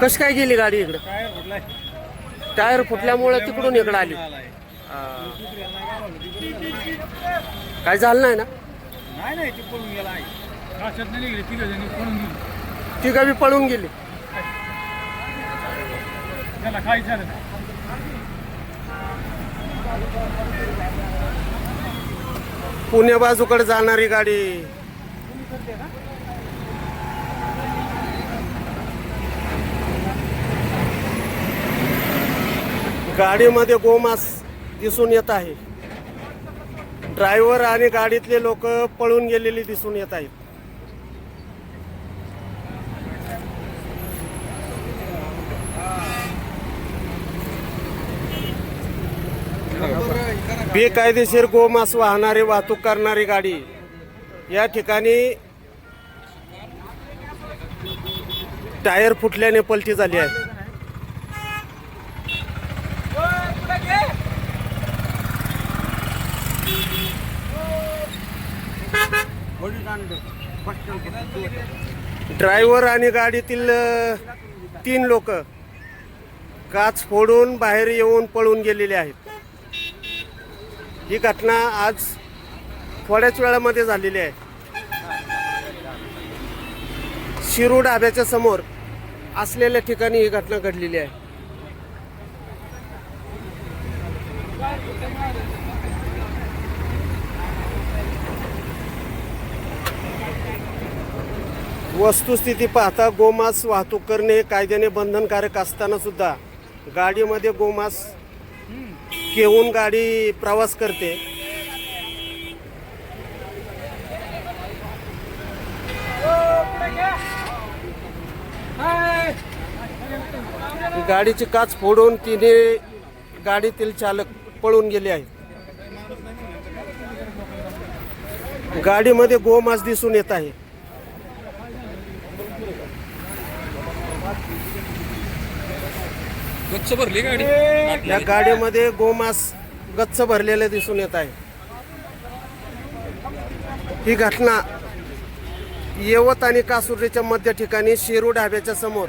कशी काय गेली गाडी इकडं? टायर फुटलाय. टायर फुटल्यामुळे तिकडून इकडं आली. काय झालं नाही ना? नाही नाही ती पळून गेला जणी पळून गेली. ती गावी पळून गेली. त्याला काहीच झालं नाही. पुणे बाजूकडे जाणारी गाडी. गाडीमध्ये गोमास दिसून येत आहे. ड्रायव्हर आणि गाडीतले लोक पळून गेलेली दिसून येत आहेत. बेकायदेशीर गोमास वाहणारी वाहतूक करणारी गाडी या ठिकाणी टायर फुटल्याने पलटी झाली आहे. ड्रायव्हर आणि गाडीतील तीन लोक काच फोडून बाहेर येऊन पळून गेलेले आहेत. ही घटना आज थोड्याच वेळामध्ये झालेली आहे. शिरू डाब्याच्या समोर असलेल्या ठिकाणी ही घटना घडलेली आहे. वस्तुस्थिती पाहता गोमांस वाहतूक करणे हे कायद्याने बंधनकारक असताना सुद्धा गाडीमध्ये गोमांस घेऊन गाडी प्रवास करते. गाडीची काच फोडून तिने गाडीतील चालक पळून गेले आहेत. गाडीमध्ये गोमांस दिसून येत आहे. गच्च भरली गाडी? या गाडीमध्ये गोमांस गच्च भरलेले दिसून येत आहे. ही घटना येवत आणि कासुर्डीच्या मध्य ठिकाणी शिरू ढाब्याच्या समोर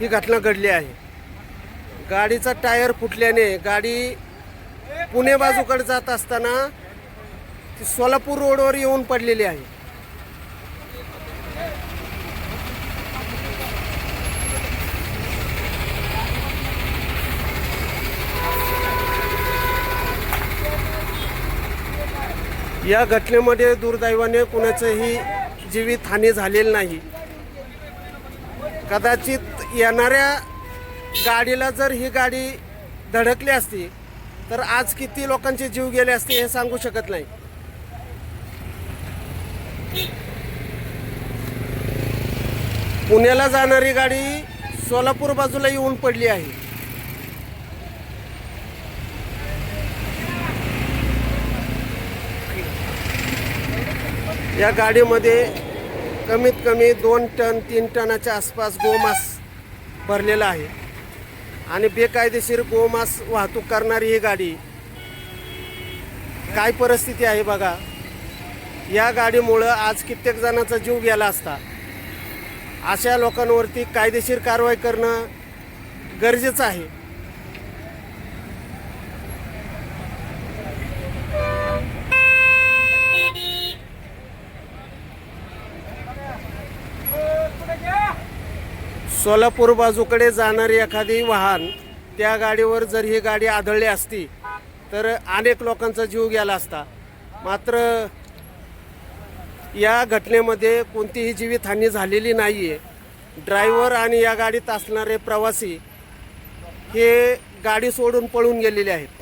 ही घटना घडली आहे. गाडीचा टायर फुटल्याने गाडी पुणे बाजूकडे जात असताना ती सोलापूर रोडवर येऊन पडलेली आहे. या घटनेमध्ये दुर्दैवाने कुणाचंही जीवितहानी झालेली नाही. कदाचित येणाऱ्या गाडीला जर ही गाडी धडकली असती तर आज किती लोकांचे जीव गेले असते हे सांगू शकत नाही. पुण्याला जाणारी गाडी सोलापूर बाजूला येऊन पडली आहे. या गाडीमध्ये कमीत कमी दोन टन तीन टनाच्या आसपास गोमास भरलेला आहे. आणि बेकायदेशीर गोमास वाहतूक करणारी ही गाडी काय परिस्थिती आहे बघा. या गाडीमुळं आज कित्येक जणांचा जीव गेला असता. अशा लोकांवरती कायदेशीर कारवाई करणं गरजेचं आहे. सोलापूर बाजूकडे जाणारी एखादी वाहन त्या गाडीवर जर ही गाडी आदळली असती तर अनेक लोकांचा जीव गेला असता. मात्र या घटनेमध्ये कोणतीही जीवितहानी झालेली नाही आहे ड्रायव्हर आणि या गाडीत असणारे प्रवासी हे गाडी सोडून पळून गेलेले आहेत.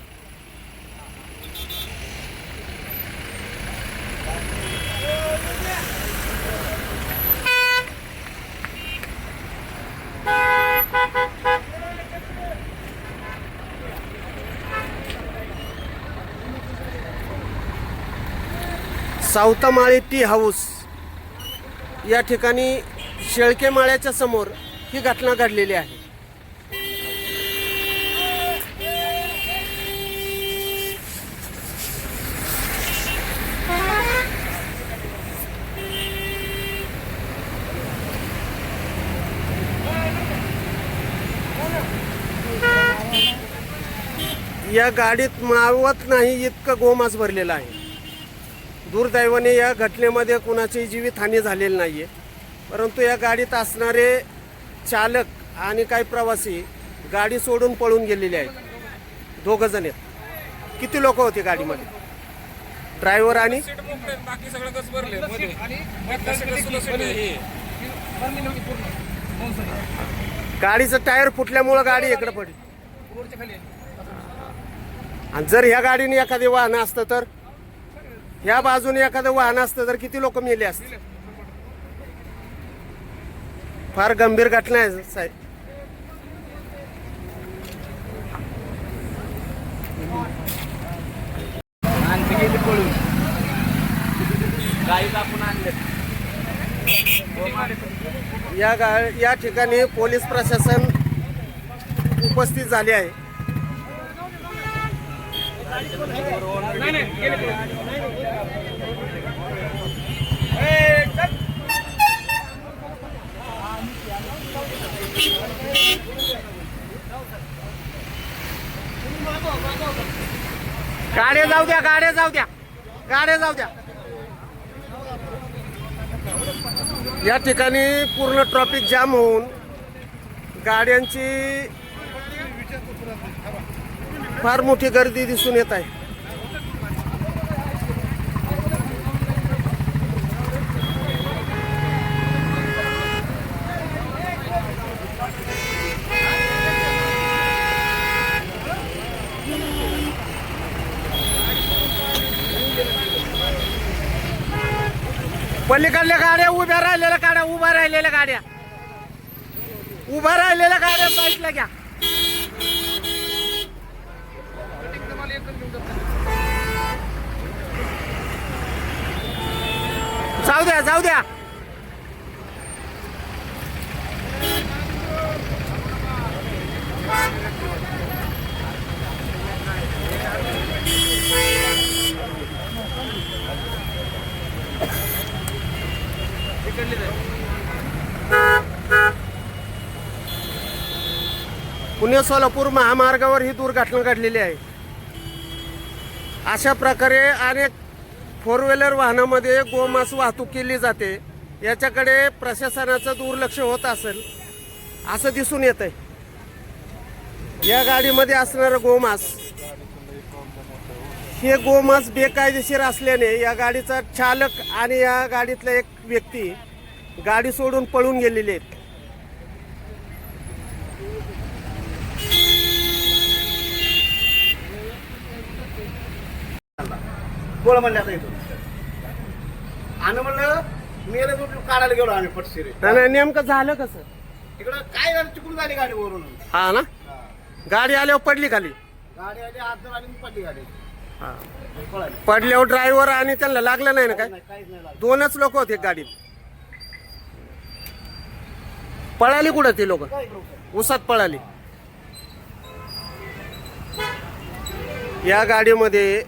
सावतामाळे टी हाऊस. या ठिकाणी शेळकेमाळ्याच्या समोर ही घटना घडलेली आहे. या गाडीत मावत नाही इतकं गोमास भरलेला आहे. दुर्दैवाने या घटनेमध्ये कुणाची जीवितहानी झालेली नाही आहे परंतु या गाडीत असणारे चालक आणि काही प्रवासी गाडी सोडून पळून गेलेले आहेत. दोघं जण आहेत. किती लोक होते गाडीमध्ये? ड्रायव्हर आणि? बाकी. गाडीचं टायर फुटल्यामुळं गाडी इकडे पडली. आणि जर ह्या गाडीने एखादे वाहन असतं तर? ह्या बाजूने एखादं वाहन असतं तर किती लोक मेले असते फार गंभीर घटना आहे साहेब. आणखी गेली पळून? गाई कापून आणले. या गा या ठिकाणी पोलीस प्रशासन उपस्थित झाले आहे. गाड्या जाऊ द्या गाड्या जाऊ द्या. गाड्या जाऊ द्या. या ठिकाणी पूर्ण ट्रॉफिक जाम होऊन गाड्यांची फार मोठी गर्दी दिसून येत आहे. पलीकडल्या गाड्या उभ्या गाड्या उभ्या गाड्या. उभ्या जाऊ द्या जाऊ द्या. पुणे सोलापूर महामार्गावर ही दुर्घटना घडलेली आहे. अशा प्रकारे अनेक फोर व्हीलर वाहनामध्ये गोमास वाहतूक केली जाते. याच्याकडे प्रशासनाचं दुर्लक्ष होत असेल असं दिसून येत आहे या गाडीमध्ये असणारं गोमास हे गोमास बेकायदेशीर असल्याने या गाडीचा चालक आणि या गाडीतला एक व्यक्ती गाडी सोडून पळून गेलेली आहेत. बोला म्हणले आता आणि म्हणलं मेरे दूध काढायला गेलो आम्ही पटशिरे. आणि नेमकं झालं कसं? तिकडं काय झालं चुकून झाली गाडी वरून. हा ना? गाडी आल्यावर पडली खाली? गाडी आली आत आणि मी पडली गाडी. हा. पळाली. पडल्यावर ड्रायव्हर आणि त्यांना लागलं नाही ना काय? नाही, काहीच नाही लागलं. दोनच लोक होते गाडीत. पळाली कुठं ती लोक? काय करू? उसात पळाली. या गाडीमध्ये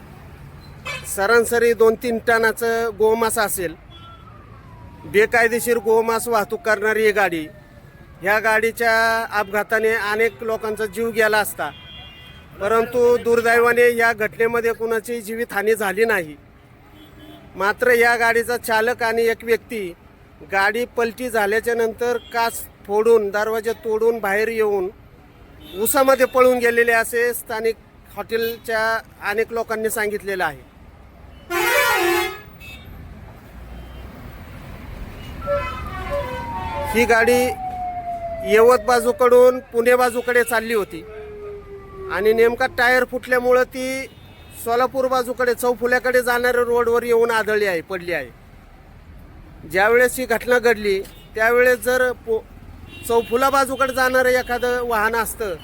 सरासरी दोन तीन टनाचं गोमास असेल बेकायदेशीर गोमास वाहतूक करणारी ही गाडी ह्या गाडीच्या अपघाताने अनेक लोकांचा जीव गेला असता. परंतु दुर्दैवाने या घटनेमध्ये कुणाची जीवितहानी झाली नाही. मात्र या गाडीचा चालक आणि एक व्यक्ती गाडी पलटी झाल्याच्यानंतर काच फोडून दरवाजे तोडून बाहेर येऊन उसामध्ये पळून गेलेले असे स्थानिक हॉटेलच्या अनेक लोकांनी सांगितलेलं आहे. ही गाडी यवत बाजूकडून पुणे बाजूकडे चालली होती. आणि नेमका टायर फुटल्यामुळं ती सोलापूर बाजूकडे चौफुल्याकडे जाणाऱ्या रोडवर येऊन आदळली आहे पडली आहे. ज्यावेळेस ही घटना घडली त्यावेळेस जर पो चौफुला बाजूकडे जाणारं एखादं वाहन असतं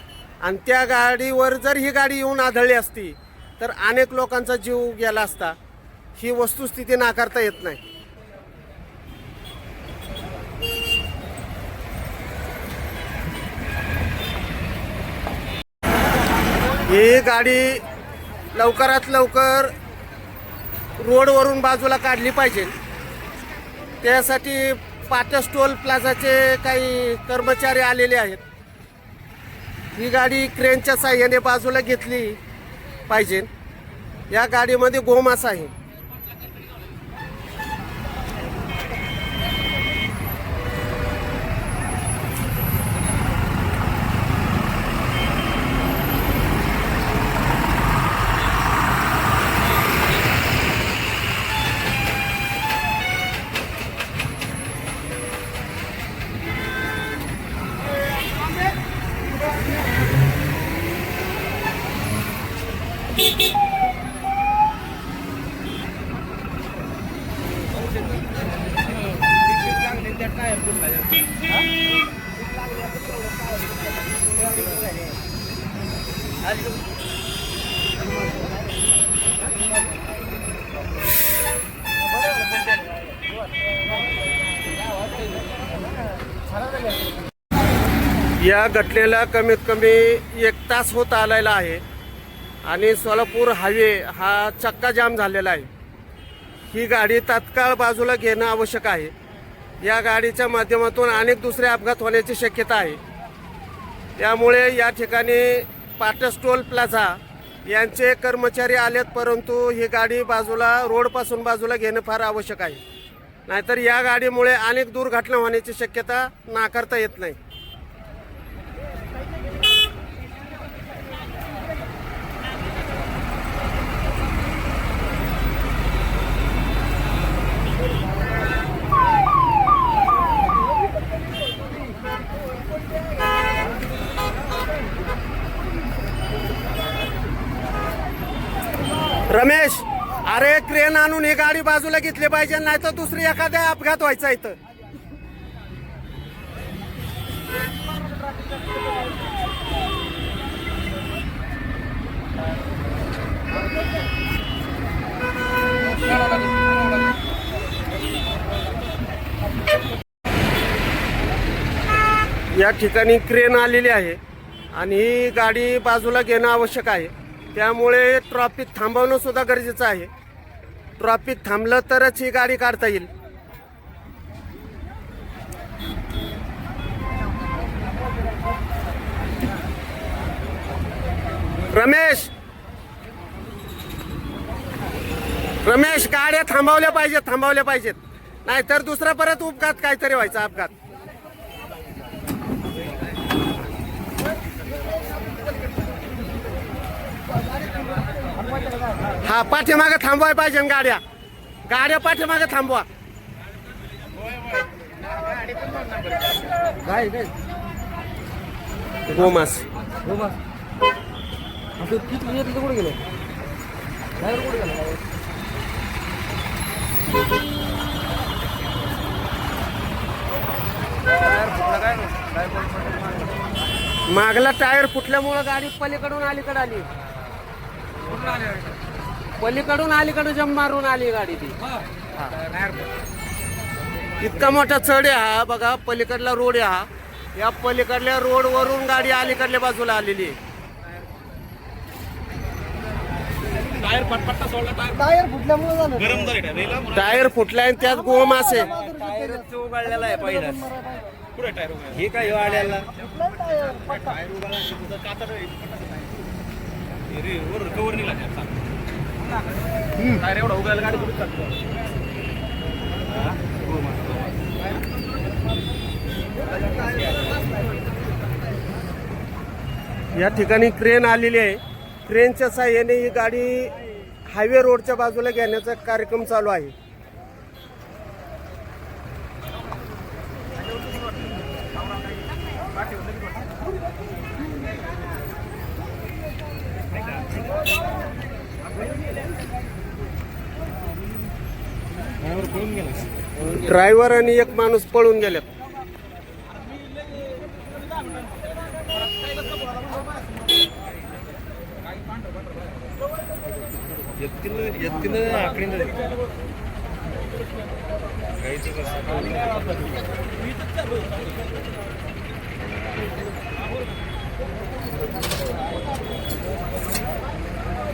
आणि त्या गाडीवर जर ही गाडी येऊन आदळली असती तर अनेक लोकांचा जीव गेला असता. ही वस्तुस्थिती नाकारता येत नाही. ही गाडी लवकरात लवकर रोडवरून बाजूला काढली पाहिजे. त्यासाठी पाटस टोल प्लाझाचे काही कर्मचारी आलेले आहेत. ही गाडी क्रेनच्या साह्याने बाजूला घेतली पाहिजे. या गाडीमध्ये गोमास आहे. या घटनेला कमीत कमी एक तास होत आलेला आहे. आणि सोलापूर हायवे हा चक्का जाम झालेला आहे. ही गाडी तात्काळ बाजूला घेणं आवश्यक आहे. या गाडीच्या माध्यमातून अनेक दुसरे अपघात होण्याची शक्यता आहे. त्यामुळे या ठिकाणी पाटस टोल प्लाझा यांचे कर्मचारी आलेत परंतु ही गाडी बाजूला रोडपासून बाजूला घेणं फार आवश्यक आहे. नाहीतर या गाडीमुळे अनेक दुर्घटना होण्याची शक्यता नाकारता येत नाही रमेश अरे क्रेन आणून ही गाडी बाजूला घेतली पाहिजे नाही तर दुसरी एखाद्या अपघात व्हायचा इथं. या ठिकाणी क्रेन आलेली आहे आणि ही गाडी बाजूला घेणं आवश्यक आहे. त्यामुळे ट्रॉफिक थांबवणं सुद्धा गरजेचं आहे. ट्रॉफिक थांबलं तरच ही गाडी काढता येईल. रमेश! रमेश गाड्या थांबवल्या पाहिजेत थांबवल्या पाहिजेत. नाहीतर दुसरा परत उपघात काहीतरी व्हायचा अपघात. हा पाठीमागे थांबवाय पाहिजे गाड्या. गाड्या पाठीमागे थांबवा. गोमास. मागला टायर फुटल्यामुळं गाडी पलीकडून अलीकडे आली. पलीकडून अलीकडे जम मारून आली गाडी ती. इतका मोठा चढ आहे हा बघा पलीकडला रोड आहे हा. या पलीकडल्या रोड वरून गाडी अलीकडल्या बाजूला आलेली आहे. टायर पटपट्टा सोडला टायर टायर फुटल्यामुळे झालं. गरम झाले टायर फुटलाय आणि त्यात गोमास आहे टायर उघडलेला आहे. पहिला पुढे टायर उभा हे काय वाढलेला वर कवर निघाला एवढा उगायला गाडी कुठे चालतो? या ठिकाणी क्रेन आलेली आहे. क्रेनच्या साह्याने ही गाडी हायवे रोडच्या बाजूला घेण्याचा कार्यक्रम चालू आहे. ड्रायव्हर आणि एक माणूस पळून गेलेत.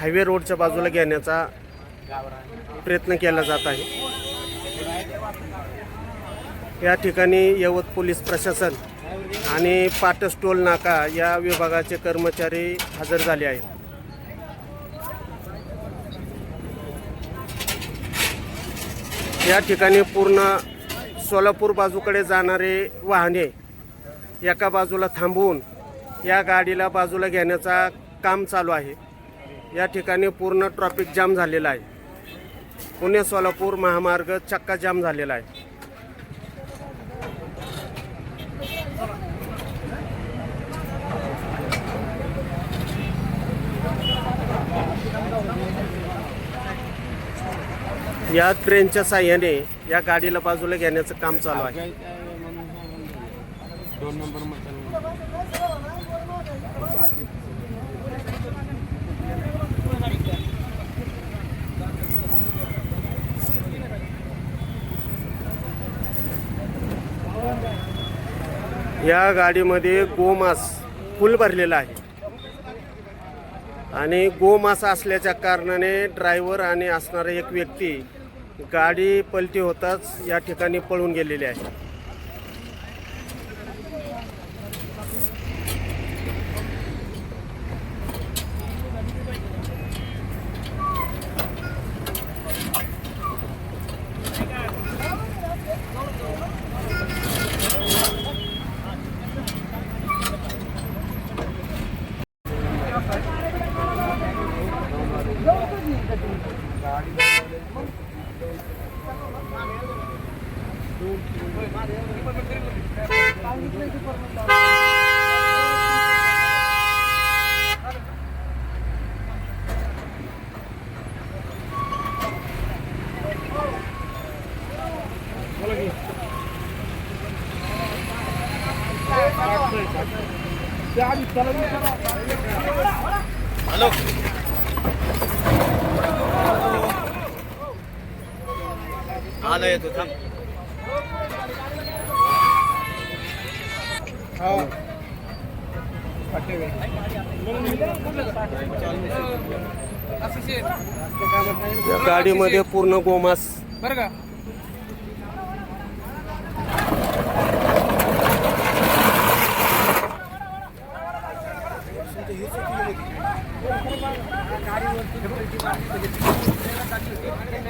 हायवे रोडच्या बाजूला घेण्याचा प्रयत्न केला जात आहे. या ठिकाणी यवत पोलीस प्रशासन आणि पाटस टोल नाका या विभागाचे कर्मचारी हजर झाले आहेत. या ठिकाणी पूर्ण सोलापूर बाजूकडे जाणारे वाहने एका बाजूला थांबवून या गाडीला बाजूला घेण्याचा काम चालू आहे. या ठिकाणी पूर्ण ट्रॉफिक जाम झालेला आहे. पुणे सोलापूर महामार्ग चक्का जाम झालेला आहे. या ट्रेनच्या साह्याने या गाडीला बाजूला घेण्याचं काम चालू आहे. दोन नंबर या गाडीमध्ये गोमास फुल भरलेला आहे. आणि गोमास असल्याच्या कारणाने ड्रायव्हर आणि असणारा एक व्यक्ती गाडी पलटी होताच या ठिकाणी पळून गेलेली आहे. आलं येतो थांब. या गाडीमध्ये पूर्ण गोमास. बरं का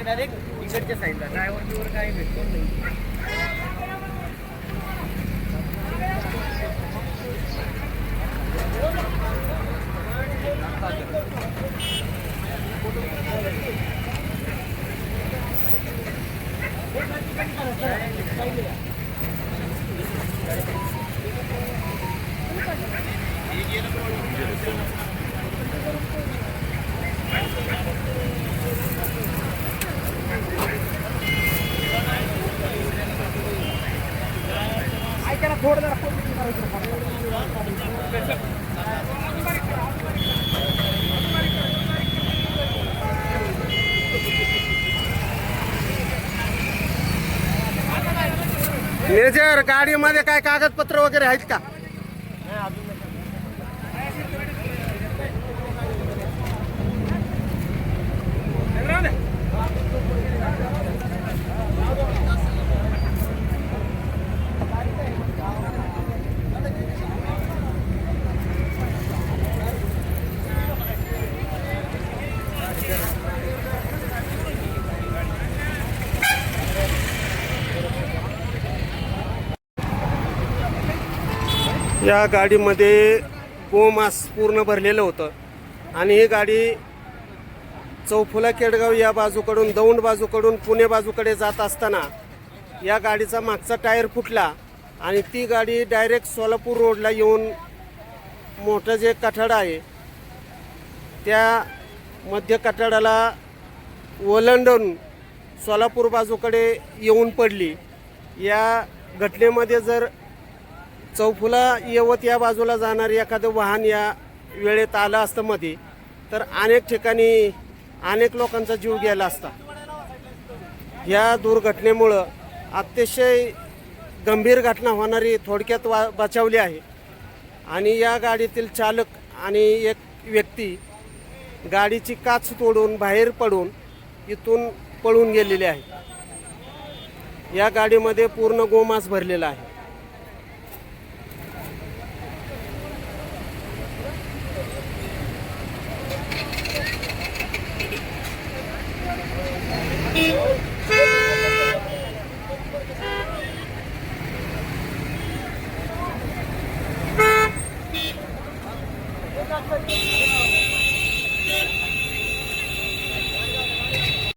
डायरेक्ट इकडच्या साईडला ड्रायव्हर काही भेटतो नाही मेजर गाडीमध्ये काय कागदपत्र वगैरे आहेत का? या गाडीमध्ये गोमास पूर्ण भरलेलं होतं. आणि ही गाडी चौफुला केडगाव या बाजूकडून दौंड बाजूकडून पुणे बाजूकडे जात असताना या गाडीचा मागचा टायर फुटला आणि ती गाडी डायरेक्ट सोलापूर रोडला येऊन मोठं जे कठाड आहे त्या मध्य कठाडाला ओलांडून सोलापूर बाजूकडे येऊन पडली. या घटनेमध्ये जर चौफुला यवत या बाजूला जाणार एखादं वाहन या वेळेत आलं असतं मध्ये तर अनेक ठिकाणी अनेक लोकांचा जीव गेला असता. या दुर्घटनेमुळं अतिशय गंभीर घटना होणारी थोडक्यात वा बचावली आहे. आणि या गाडीतील चालक आणि एक व्यक्ती गाडीची काच तोडून बाहेर पडून इथून पळून गेलेली आहे या गाडीमध्ये पूर्ण गोमास भरलेला आहे.